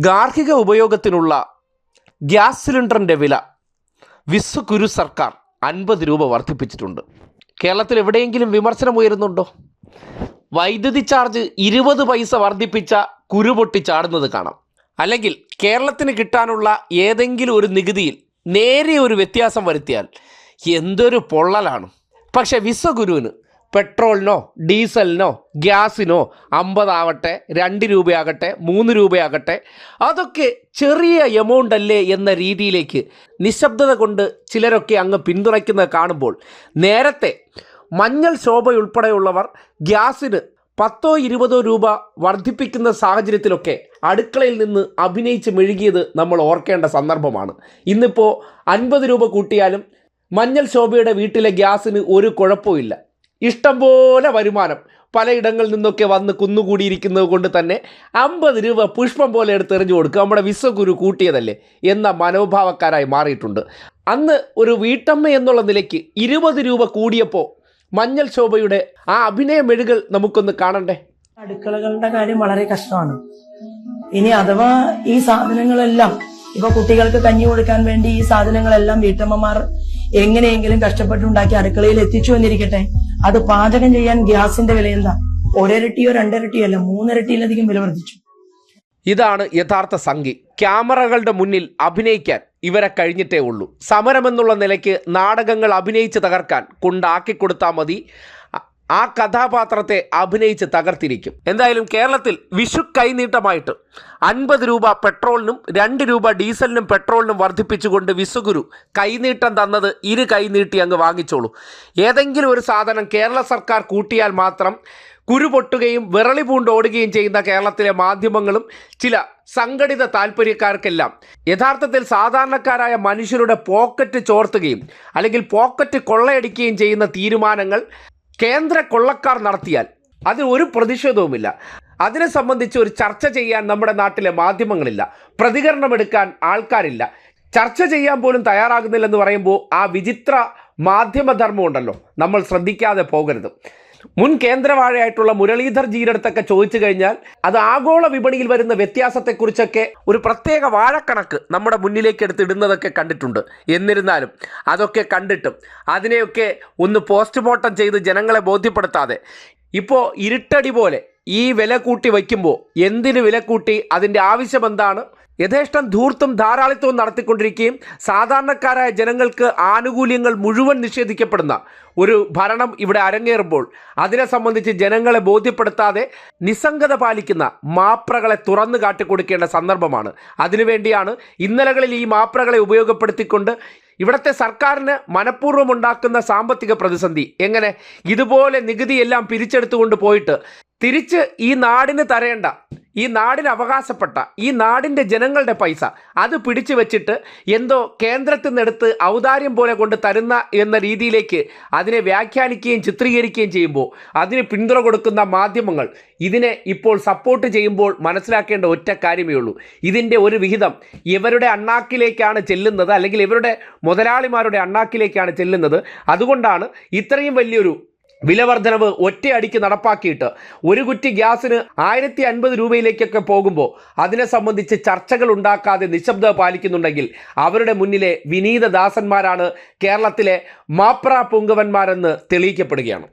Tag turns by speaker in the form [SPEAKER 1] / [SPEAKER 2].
[SPEAKER 1] ഗാർഹിക ഉപയോഗത്തിനുള്ള ഗ്യാസ് സിലിണ്ടറിന്റെ വില വിശ്വഗുരു സർക്കാർ അൻപത് രൂപ വർദ്ധിപ്പിച്ചിട്ടുണ്ട്. കേരളത്തിൽ എവിടെയെങ്കിലും വിമർശനം ഉയരുന്നുണ്ടോ? വൈദ്യുതി ചാർജ് ഇരുപത് പൈസ വർദ്ധിപ്പിച്ച കുരുപൊട്ടി ചാടുന്നത് കാണാം. അല്ലെങ്കിൽ കേരളത്തിന് കിട്ടാനുള്ള ഏതെങ്കിലും ഒരു നികുതിയിൽ നേരെ ഒരു വ്യത്യാസം വരുത്തിയാൽ എന്തൊരു പൊള്ളലാണ്. പക്ഷേ വിശ്വഗുരുവിന് പെട്രോളിനോ ഡീസലിനോ ഗ്യാസിനോ അമ്പതാവട്ടെ രണ്ട് രൂപയാകട്ടെ മൂന്ന് രൂപയാകട്ടെ അതൊക്കെ ചെറിയ എമൗണ്ട് അല്ലേ എന്ന രീതിയിലേക്ക് നിശബ്ദത കൊണ്ട് ചിലരൊക്കെ അങ്ങ് പിന്തുണയ്ക്കുന്നത് കാണുമ്പോൾ നേരത്തെ മഞ്ഞൾ ശോഭയുൾപ്പെടെയുള്ളവർ ഗ്യാസിന് പത്തോ ഇരുപതോ രൂപ വർദ്ധിപ്പിക്കുന്ന സാഹചര്യത്തിലൊക്കെ അടുക്കളയിൽ നിന്ന് അഭിനയിച്ച് മെഴുകിയത് നമ്മൾ ഓർക്കേണ്ട സന്ദർഭമാണ്. ഇന്നിപ്പോൾ അൻപത് രൂപ കൂട്ടിയാലും മഞ്ഞൾ ശോഭയുടെ വീട്ടിലെ ഗ്യാസിന് ഒരു കുഴപ്പമില്ല ഇഷ്ടംപോലെ വരുമാനം. പലയിടങ്ങളിൽ നിന്നൊക്കെ വന്ന് കുന്നുകൂടിയിരിക്കുന്നത് കൊണ്ട് തന്നെ അമ്പത് രൂപ പുഷ്പം പോലെ എടുത്ത് എറിഞ്ഞു കൊടുക്കുക. നമ്മുടെ വിശ്വഗുരു കൂട്ടിയതല്ലേ? എന്ന മനോഭാവക്കാരായി മാറിയിട്ടുണ്ട്. അന്ന് ഒരു വീട്ടമ്മ എന്നുള്ള നിലയ്ക്ക് ഇരുപത് രൂപ കൂടിയപ്പോൾ മഞ്ഞൾ ശോഭയുടെ ആ അഭിനയ മെഴുകൾ നമുക്കൊന്ന് കാണണ്ടേ?
[SPEAKER 2] അടുക്കളകളുടെ കാര്യം വളരെ കഷ്ടമാണ്. ഇനി അഥവാ ഈ സാധനങ്ങളെല്ലാം ഇപ്പൊ കുട്ടികൾക്ക് കഞ്ഞി കൊടുക്കാൻ വേണ്ടി ഈ സാധനങ്ങളെല്ലാം വീട്ടമ്മമാർ എങ്ങനെയെങ്കിലും കഷ്ടപ്പെട്ടുണ്ടാക്കി അടുക്കളയിൽ എത്തിച്ചു എന്നിരിക്കട്ടെ അത് പാചകം ചെയ്യാൻ ഗ്യാസിന്റെ വില എന്താ? ഒരരട്ടിയോ രണ്ടരട്ടിയോ അല്ല മൂന്നരട്ടിയിലധികം വില വർദ്ധിച്ചു.
[SPEAKER 1] ഇതാണ് യഥാർത്ഥ സംഖ്യ. ക്യാമറകളുടെ മുന്നിൽ അഭിനയിക്കാൻ ഇവരെ കഴിഞ്ഞിട്ടേ ഉള്ളൂ. സമരമെന്നുള്ള നിലയ്ക്ക് നാടകങ്ങൾ അഭിനയിച്ച് തകർക്കാൻ കൊണ്ടാക്കി കൊടുത്താൽ മതി. ആ കഥാപാത്രത്തെ അഭിനയിച്ച് തകർത്തിരിക്കും. എന്തായാലും കേരളത്തിൽ വിഷു കൈനീട്ടമായിട്ട് അൻപത് രൂപ പെട്രോളിനും രണ്ട് രൂപ ഡീസലിനും പെട്രോളിനും വർദ്ധിപ്പിച്ചുകൊണ്ട് വിശ്വഗുരു കൈനീട്ടം തന്നത് ഇരു കൈനീട്ടി അങ്ങ് വാങ്ങിച്ചോളൂ. ഏതെങ്കിലും ഒരു സാധനം കേരള സർക്കാർ കൂട്ടിയാൽ മാത്രം കുരു പൊട്ടുകയും വിറളി പൂണ്ടോടുകയും ചെയ്യുന്ന കേരളത്തിലെ മാധ്യമങ്ങളും ചില സംഘടിത താല്പര്യക്കാർക്കെല്ലാം യഥാർത്ഥത്തിൽ സാധാരണക്കാരായ മനുഷ്യരുടെ പോക്കറ്റ് ചോർത്തുകയും അല്ലെങ്കിൽ പോക്കറ്റ് കൊള്ളയടിക്കുകയും ചെയ്യുന്ന തീരുമാനങ്ങൾ കേന്ദ്ര കൊള്ളക്കാർ നടത്തിയാൽ അതിന് ഒരു പ്രതിഷേധവുമില്ല. അതിനെ സംബന്ധിച്ച് ഒരു ചർച്ച ചെയ്യാൻ നമ്മുടെ നാട്ടിലെ മാധ്യമങ്ങളില്ല. പ്രതികരണമെടുക്കാൻ ആൾക്കാരില്ല. ചർച്ച ചെയ്യാൻ പോലും തയ്യാറാകുന്നില്ലെന്ന് പറയുമ്പോൾ ആ വിചിത്ര മാധ്യമധർമ്മം ഉണ്ടല്ലോ നമ്മൾ ശ്രദ്ധിക്കാതെ പോകരുത്. മുൻ കേന്ദ്രവാഴയായിട്ടുള്ള മുരളീധർ ജീരടുത്തൊക്കെ ചോദിച്ചു കഴിഞ്ഞാൽ അത് ആഗോള വിപണിയിൽ വരുന്ന വ്യത്യാസത്തെക്കുറിച്ചൊക്കെ ഒരു പ്രത്യേക വാഴക്കണക്ക് നമ്മുടെ മുന്നിലേക്ക് എടുത്തിടുന്നതൊക്കെ കണ്ടിട്ടുണ്ട്. എന്നിരുന്നാലും അതൊക്കെ കണ്ടിട്ടും അതിനെയൊക്കെ ഒന്ന് പോസ്റ്റ്മോർട്ടം ചെയ്ത് ജനങ്ങളെ ബോധ്യപ്പെടുത്താതെ ഇപ്പോൾ ഇരുട്ടടി പോലെ ഈ വില കൂട്ടി വയ്ക്കുമ്പോൾ എന്തിന് വില കൂട്ടി അതിന്റെ ആവശ്യം എന്താണ്? യഥേഷ്ടം ധൂർത്തും ധാരാളിത്തവും നടത്തിക്കൊണ്ടിരിക്കുകയും സാധാരണക്കാരായ ജനങ്ങൾക്ക് ആനുകൂല്യങ്ങൾ മുഴുവൻ നിഷേധിക്കപ്പെടുന്ന ഒരു ഭരണം ഇവിടെ അരങ്ങേറുമ്പോൾ അതിനെ സംബന്ധിച്ച് ജനങ്ങളെ ബോധ്യപ്പെടുത്താതെ നിസ്സംഗത പാലിക്കുന്ന മാപ്രകളെ തുറന്നു കാട്ടിക്കൊടുക്കേണ്ട സന്ദർഭമാണ്. അതിനുവേണ്ടിയാണ് ഇന്നലകളിൽ ഈ മാപ്രകളെ ഉപയോഗപ്പെടുത്തിക്കൊണ്ട് ഇവിടുത്തെ സർക്കാരിന് മനഃപൂർവം ഉണ്ടാക്കുന്ന സാമ്പത്തിക പ്രതിസന്ധി എങ്ങനെ ഇതുപോലെ നികുതിയെല്ലാം പിരിച്ചെടുത്തുകൊണ്ട് പോയിട്ട് തിരിച്ച് ഈ നാടിന് തരേണ്ട ഈ നാടിന് അവകാശപ്പെട്ട ഈ നാടിന്റെ ജനങ്ങളുടെ പൈസ അത് പിടിച്ചു വെച്ചിട്ട് എന്തോ കേന്ദ്രത്തിൽ നിന്നെടുത്ത് ഔദാര്യം പോലെ കൊണ്ട് തരുന്ന എന്ന രീതിയിലേക്ക് അതിനെ വ്യാഖ്യാനിക്കുകയും ചിത്രീകരിക്കുകയും ചെയ്യുമ്പോൾ അതിന് പിന്തുണ കൊടുക്കുന്ന മാധ്യമങ്ങൾ ഇതിനെ ഇപ്പോൾ സപ്പോർട്ട് ചെയ്യുമ്പോൾ മനസ്സിലാക്കേണ്ട ഒറ്റ കാര്യമേ ഉള്ളൂ. ഇതിന്റെ ഒരു വിഹിതം ഇവരുടെ അണ്ണാക്കിലേക്കാണ് ചെല്ലുന്നത് അല്ലെങ്കിൽ ഇവരുടെ മുതലാളിമാരുടെ അണ്ണാക്കിലേക്കാണ് ചെല്ലുന്നത്. അതുകൊണ്ടാണ് ഇത്രയും വലിയൊരു വിലവർധനവ് ഒറ്റയടിക്ക് നടപ്പാക്കിയിട്ട് ഒരു കുറ്റി ഗ്യാസിന് ആയിരത്തി അൻപത് രൂപയിലേക്കൊക്കെ പോകുമ്പോൾ അതിനെ സംബന്ധിച്ച് ചർച്ചകൾ ഉണ്ടാക്കാതെ നിശബ്ദത പാലിക്കുന്നുണ്ടെങ്കിൽ അവരുടെ മുന്നിലെ വിനീതദാസന്മാരാണ് കേരളത്തിലെ മാപ്ര പൂങ്കവന്മാരെന്ന് തെളിയിക്കപ്പെടുകയാണ്.